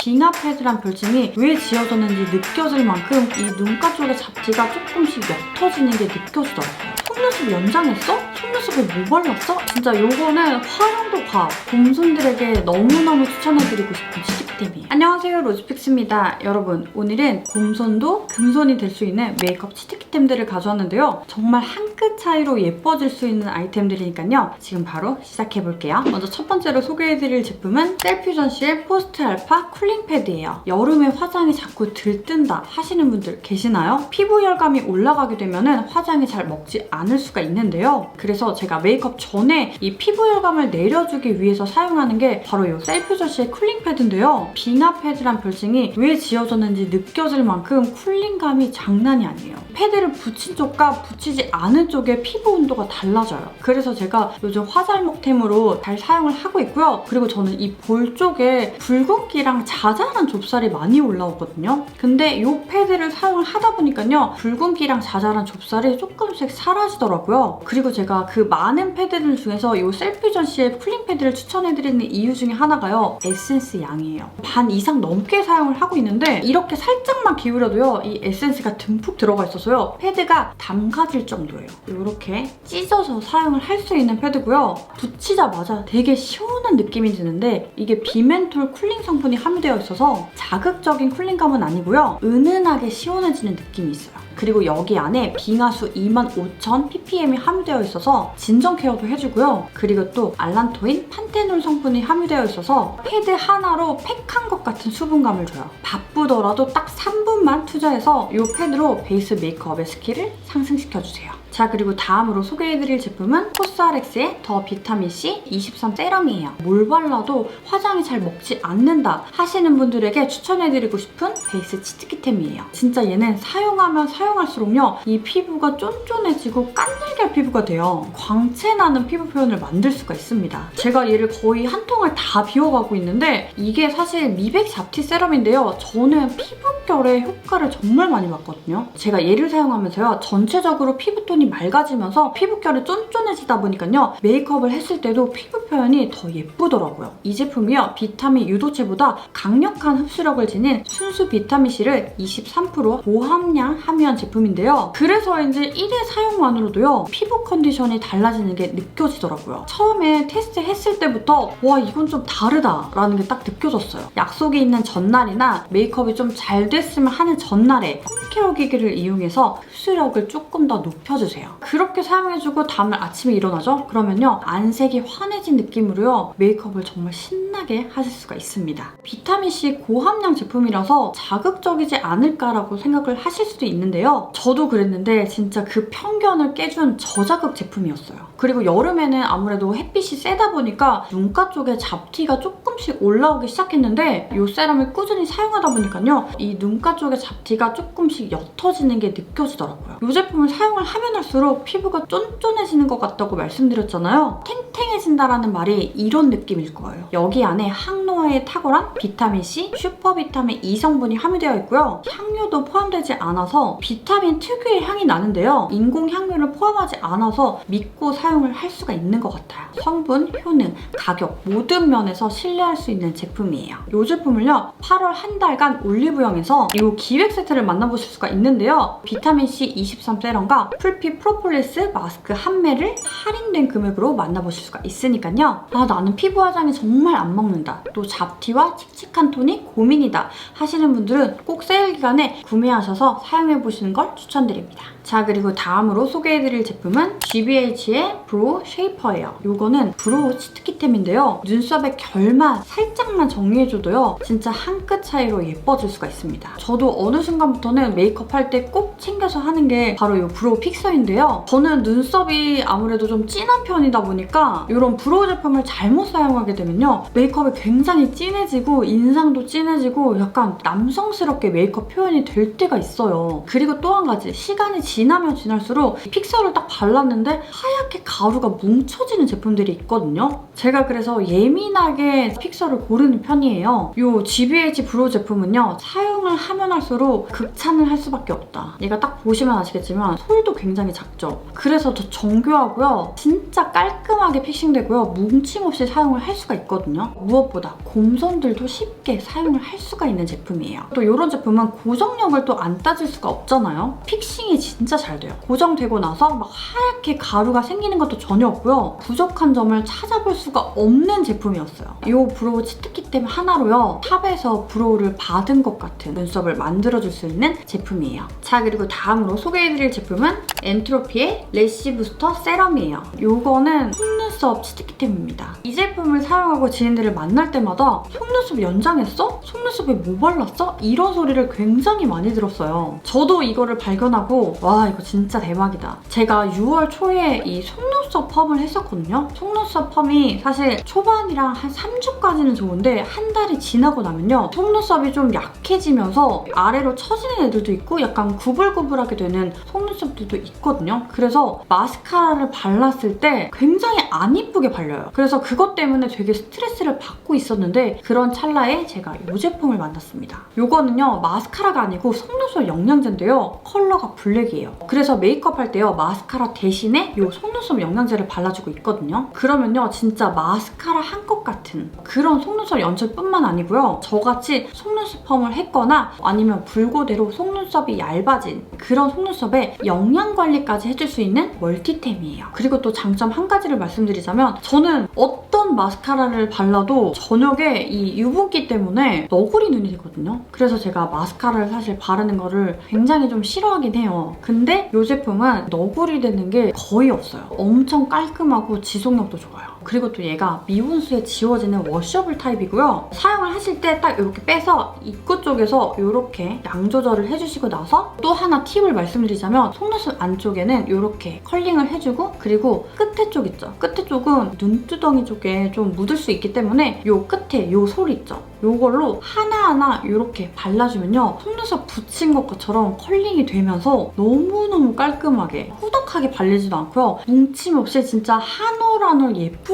빙하 패드란 별칭이 왜 지어졌는지 느껴질 만큼 이 눈가 쪽의 잡티가 조금씩 옅어지는 게 느껴지더라고요. 속눈썹 연장했어? 속눈썹에 뭐 발랐어? 진짜 요거는 화장도 과 곰손들에게 너무너무 추천해드리고 싶은 치트키템이에요. 안녕하세요 로즈픽스입니다. 여러분 오늘은 곰손도 금손이 될 수 있는 메이크업 치트키템들을 가져왔는데요. 정말 한 끗 차이로 예뻐질 수 있는 아이템들이니까요. 지금 바로 시작해볼게요. 먼저 첫 번째로 소개해드릴 제품은 셀퓨전시의 포스트 알파 쿨링 패드예요. 여름에 화장이 자꾸 들뜬다 하시는 분들 계시나요? 피부 혈감이 올라가게 되면 화장이 잘 먹지 않을 수가 있는데요. 그래서 제가 메이크업 전에 이 피부 혈감을 내려주기 위해서 사용하는 게 바로 이 셀퓨전시의 쿨링 패드인데요. 빙하 패드란 별칭이 왜 지어졌는지 느껴질 만큼 쿨링감이 장난이 아니에요. 패드를 붙인 쪽과 붙이지 않은 쪽의 피부 온도가 달라져요. 그래서 제가 요즘 화잘먹템으로 잘 사용을 하고 있고요. 그리고 저는 이 볼 쪽에 붉은기랑 자잘한 좁쌀이 많이 올라오거든요. 근데 이 패드를 사용을 하다 보니까요. 붉은기랑 자잘한 좁쌀이 조금씩 사라지더라고요. 그리고 제가 그 많은 패드들 중에서 이 셀피전시의 쿨링 패드를 추천해드리는 이유 중에 하나가요. 에센스 양이에요. 반 이상 넘게 사용을 하고 있는데 이렇게 살짝만 기울여도요. 이 에센스가 듬뿍 들어가 있어서요. 패드가 담가질 정도예요. 이렇게 찢어서 사용을 할 수 있는 패드고요. 붙이자마자 되게 시원한 느낌이 드는데 이게 비멘톨 쿨링 성분이 함유되어 있어서 자극적인 쿨링감은 아니고요. 은은하게 시원해지는 느낌이 있어요. 그리고 여기 안에 빙하수 25,000 ppm이 함유되어 있어서 진정 케어도 해주고요. 그리고 또 알란토인, 판테놀 성분이 함유되어 있어서 패드 하나로 팩한 것 같은 수분감을 줘요. 바쁘더라도 딱 3분만 투자해서 이 패드로 베이스 메이크업의 스킬을 상승시켜주세요. 자 그리고 다음으로 소개해드릴 제품은 코스알엑스의 더 비타민C 23 세럼이에요. 뭘 발라도 화장이 잘 먹지 않는다 하시는 분들에게 추천해드리고 싶은 베이스 치트키템이에요. 진짜 얘는 사용하면 사용할수록요 이 피부가 쫀쫀해지고 깐달걀 피부가 돼요. 광채나는 피부 표현을 만들 수가 있습니다. 제가 얘를 거의 한 통을 다 비워가고 있는데 이게 사실 미백 잡티 세럼인데요. 저는 피부결에 효과를 정말 많이 봤거든요. 제가 얘를 사용하면서요 전체적으로 피부톤이 맑아지면서 피부결이 쫀쫀해지다 보니까요. 메이크업을 했을 때도 피부 표현이 더 예쁘더라고요. 이 제품이요. 비타민 유도체보다 강력한 흡수력을 지닌 순수 비타민C를 23% 고함량 함유한 제품인데요. 그래서인지 1회 사용만으로도요. 피부 컨디션이 달라지는 게 느껴지더라고요. 처음에 테스트 했을 때부터 와 이건 좀 다르다라는 게 딱 느껴졌어요. 약속이 있는 전날이나 메이크업이 좀 잘 됐으면 하는 전날에 홈케어 기기를 이용해서 흡수력을 조금 더 높여주세요. 그렇게 사용해주고 다음날 아침에 일어나죠? 그러면요 안색이 환해진 느낌으로요 메이크업을 정말 신나게 하실 수가 있습니다. 비타민C 고함량 제품이라서 자극적이지 않을까라고 생각을 하실 수도 있는데요. 저도 그랬는데 진짜 그 편견을 깨준 저자극 제품이었어요. 그리고 여름에는 아무래도 햇빛이 세다 보니까 눈가 쪽에 잡티가 조금씩 올라오기 시작했는데 이 세럼을 꾸준히 사용하다 보니까요 이 눈가 쪽에 잡티가 조금씩 옅어지는 게 느껴지더라고요. 이 제품을 사용을 하면 할수록 피부가 쫀쫀해지는 것 같다고 말씀드렸잖아요. 탱탱해진다라는 말이 이런 느낌일 거예요. 여기 안에 항노화에 탁월한 비타민C, 슈퍼비타민 E 성분이 함유되어 있고요. 향료도 포함되지 않아서 비타민 특유의 향이 나는데요. 인공 향료를 포함하지 않아서 믿고 사용을 할 수가 있는 것 같아요. 성분, 효능, 가격 모든 면에서 신뢰할 수 있는 제품이에요. 이 제품을요 8월 한 달간 올리브영에서 이 기획 세트를 만나보실 수가 있는데요. 비타민C 23 세럼과 풀피 프로폴리스 마스크 한 매를 할인된 금액으로 만나보실 수가 있으니까요. 아 나는 피부 화장이 정말 안 먹는다. 또 잡티와 칙칙한 톤이 고민이다 하시는 분들은 꼭 세일 기간에 구매하셔서 사용해보시는 걸 추천드립니다. 자 그리고 다음으로 소개해드릴 제품은 GBH의 브로우 쉐이퍼예요. 이거는 브로우 치트키템인데요. 눈썹의 결만 살짝만 정리해줘도요. 진짜 한 끗 차이로 예뻐질 수가 있습니다. 저도 어느 순간부터는 메이크업 할 때 꼭 챙겨서 하는 게 바로 이 브로우 픽서인데요. 저는 눈썹이 아무래도 좀 진한 편이다 보니까 이런 브로우 제품을 잘못 사용하게 되면요. 메이크업이 굉장히 진해지고 인상도 진해지고 약간 남성스럽게 메이크업 표현이 될 때가 있어요. 그리고 또 한 가지 시간이 지나면 지날수록 픽서를 딱 발랐는데 하얗게 가루가 뭉쳐지는 제품들이 있거든요. 제가 그래서 예민하게 픽서를 고르는 편이에요. 이 GBH 브로우 제품은요. 사용을 하면 할수록 극찬을 할 수밖에 없다. 얘가 딱 보시면 아시겠지만 솔도 굉장히 작죠. 그래서 더 정교하고요. 진짜 깔끔하게 픽싱되고요. 뭉침 없이 사용을 할 수가 있거든요. 무엇보다 곰손들도 쉽게 사용을 할 수가 있는 제품이에요. 또 이런 제품은 고정력을 또 안 따질 수가 없잖아요. 픽싱이 진짜 잘 돼요. 고정되고 나서 막 하얗게 가루가 생기는 것도 전혀 없고요. 부족한 점을 찾아볼 수가 없는 제품이었어요. 이 브로우 치트키템 하나로요. 탑에서 브로우를 받은 것 같은 눈썹을 만들어줄 수 있는 제품 이에요. 자 그리고 다음으로 소개해드릴 제품은 엔트로피의 래쉬 부스터 세럼이에요. 이거는 속눈썹 치트키템입니다. 이 제품을 사용하고 지인들을 만날 때마다 속눈썹 연장했어? 속눈썹에 뭐 발랐어? 이런 소리를 굉장히 많이 들었어요. 저도 이거를 발견하고 와 이거 진짜 대박이다. 제가 6월 초에 이 속눈썹 펌을 했었거든요. 속눈썹 펌이 사실 초반이랑 한 3주까지는 좋은데 한 달이 지나고 나면요. 속눈썹이 좀 약해지면서 아래로 처지는 애들도 있고 약간 구불구불하게 되는 속눈썹들도 있거든요. 그래서 마스카라를 발랐을 때 굉장히 안 이쁘게 발려요. 그래서 그것 때문에 되게 스트레스를 받고 있었는데 그런 찰나에 제가 이 제품을 만났습니다. 이거는요 마스카라가 아니고 속눈썹 영양제인데요. 컬러가 블랙이에요. 그래서 메이크업 할 때요 마스카라 대신에 이 속눈썹 영양제를 발라주고 있거든요. 그러면요 진짜 마스카라 한것 같은 그런 속눈썹 연출뿐만 아니고요. 저같이 속눈썹 펌을 했거나 아니면 불고대로 속눈썹 이 얇아진 그런 속눈썹에 영양 관리까지 해줄 수 있는 멀티템이에요. 그리고 또 장점 한 가지를 말씀드리자면 저는 어떤 마스카라를 발라도 저녁에 이 유분기 때문에 너구리 눈이 되거든요. 그래서 제가 마스카라를 사실 바르는 거를 굉장히 좀 싫어하긴 해요. 근데 이 제품은 너구리 되는 게 거의 없어요. 엄청 깔끔하고 지속력도 좋아요. 그리고 또 얘가 미온수에 지워지는 워셔블 타입이고요. 사용을 하실 때 딱 이렇게 빼서 입구 쪽에서 이렇게 양 조절을 해주시고 나서 또 하나 팁을 말씀드리자면 속눈썹 안쪽에는 이렇게 컬링을 해주고 그리고 끝에 쪽 있죠. 끝에 쪽은 눈두덩이 쪽에 좀 묻을 수 있기 때문에 이 끝에 이 솔 있죠. 이걸로 하나하나 이렇게 발라주면요. 속눈썹 붙인 것처럼 컬링이 되면서 너무너무 깔끔하게 후덕하게 발리지도 않고요. 뭉침 없이 진짜 한올한올 예쁘게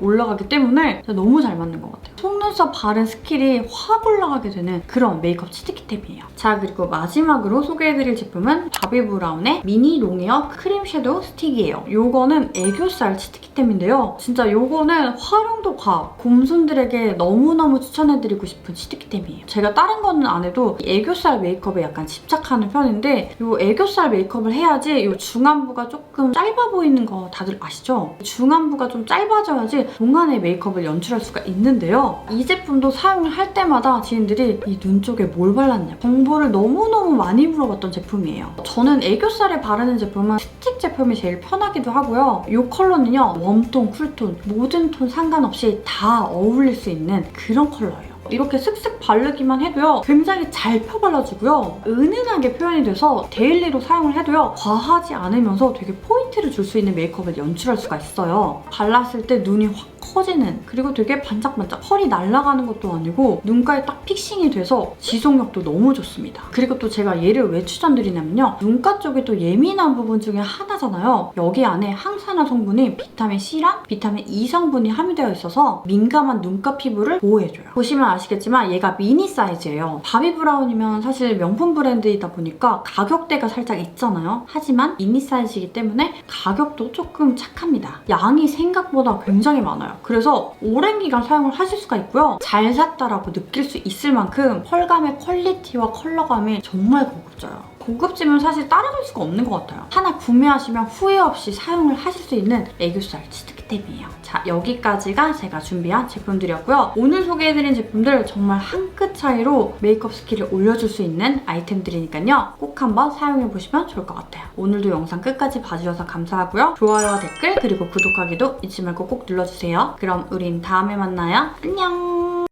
올라가기 때문에 너무 잘 맞는 것 같아요. 속눈썹 바른 스킬이 확 올라가게 되는 그런 메이크업 치트키템이에요. 자 그리고 마지막으로 소개해드릴 제품은 바비브라운의 미니 롱웨어 크림 섀도우 스틱이에요. 이거는 애교살 치트키템인데요. 진짜 이거는 활용도 과 곰손들에게 너무너무 추천해드리고 싶은 치트키템이에요. 제가 다른 거는 안 해도 이 애교살 메이크업에 약간 집착하는 편인데 이 애교살 메이크업을 해야지 이 중안부가 조금 짧아 보이는 거 다들 아시죠? 중안부가 좀 짧아 져야지 동안의 메이크업을 연출할 수가 있는데요. 이 제품도 사용을 할 때마다 지인들이 이 눈 쪽에 뭘 발랐냐 정보를 너무너무 많이 물어봤던 제품이에요. 저는 애교살에 바르는 제품은 스틱 제품이 제일 편하기도 하고요. 이 컬러는요. 웜톤, 쿨톤 모든 톤 상관없이 다 어울릴 수 있는 그런 컬러예요. 이렇게 슥슥 바르기만 해도요 굉장히 잘 펴발라지고요. 은은하게 표현이 돼서 데일리로 사용을 해도요 과하지 않으면서 되게 포인트를 줄 수 있는 메이크업을 연출할 수가 있어요. 발랐을 때 눈이 확 커지는 그리고 되게 반짝반짝 펄이 날아가는 것도 아니고 눈가에 딱 픽싱이 돼서 지속력도 너무 좋습니다. 그리고 또 제가 얘를 왜 추천드리냐면요. 눈가 쪽이 또 예민한 부분 중에 하나잖아요. 여기 안에 항산화 성분인 비타민 C랑 비타민 E 성분이 함유되어 있어서 민감한 눈가 피부를 보호해줘요. 보시면 아시겠지만 얘가 미니 사이즈예요. 바비 브라운이면 사실 명품 브랜드이다 보니까 가격대가 살짝 있잖아요. 하지만 미니 사이즈이기 때문에 가격도 조금 착합니다. 양이 생각보다 굉장히 많아요 그래서 오랜 기간 사용을 하실 수가 있고요. 잘 샀다라고 느낄 수 있을 만큼 펄감의 퀄리티와 컬러감이 정말 고급져요. 고급지면 사실 따라갈 수가 없는 것 같아요. 하나 구매하시면 후회 없이 사용을 하실 수 있는 애교살 치트키 템이에요. 자, 여기까지가 제가 준비한 제품들이었고요. 오늘 소개해드린 제품들 정말 한 끗 차이로 메이크업 스킬을 올려줄 수 있는 아이템들이니까요. 꼭 한번 사용해보시면 좋을 것 같아요. 오늘도 영상 끝까지 봐주셔서 감사하고요. 좋아요와 댓글 그리고 구독하기도 잊지 말고 꼭 눌러주세요. 그럼 우린 다음에 만나요. 안녕!